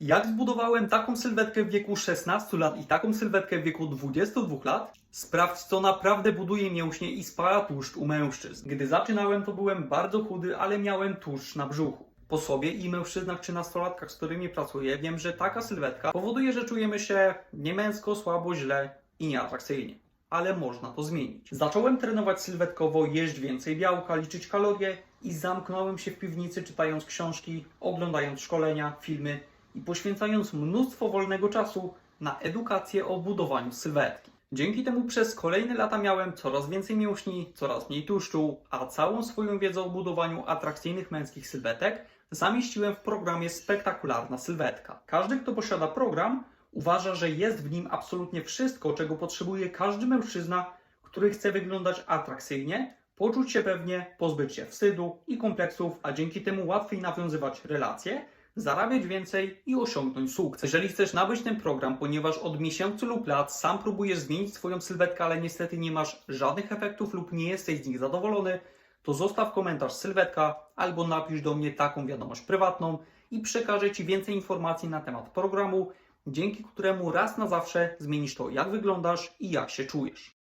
Jak zbudowałem taką sylwetkę w wieku 16 lat i taką sylwetkę w wieku 22 lat? Sprawdź, co naprawdę buduje mięśnie i spala tłuszcz u mężczyzn. Gdy zaczynałem, to byłem bardzo chudy, ale miałem tłuszcz na brzuchu. Po sobie i mężczyznach czy nastolatkach, z którymi pracuję, wiem, że taka sylwetka powoduje, że czujemy się niemęsko, słabo, źle i nieatrakcyjnie. Ale można to zmienić. Zacząłem trenować sylwetkowo, jeść więcej białka, liczyć kalorie i zamknąłem się w piwnicy czytając książki, oglądając szkolenia, filmy i poświęcając mnóstwo wolnego czasu na edukację o budowaniu sylwetki. Dzięki temu przez kolejne lata miałem coraz więcej mięśni, coraz mniej tłuszczu, a całą swoją wiedzę o budowaniu atrakcyjnych męskich sylwetek zamieściłem w programie Spektakularna Sylwetka. Każdy, kto posiada program, uważa, że jest w nim absolutnie wszystko, czego potrzebuje każdy mężczyzna, który chce wyglądać atrakcyjnie, poczuć się pewnie, pozbyć się wstydu i kompleksów, a dzięki temu łatwiej nawiązywać relacje, zarabiać więcej i osiągnąć sukces. Jeżeli chcesz nabyć ten program, ponieważ od miesięcy lub lat sam próbujesz zmienić swoją sylwetkę, ale niestety nie masz żadnych efektów lub nie jesteś z nich zadowolony, to zostaw komentarz sylwetka albo napisz do mnie taką wiadomość prywatną i przekażę Ci więcej informacji na temat programu, dzięki któremu raz na zawsze zmienisz to, jak wyglądasz i jak się czujesz.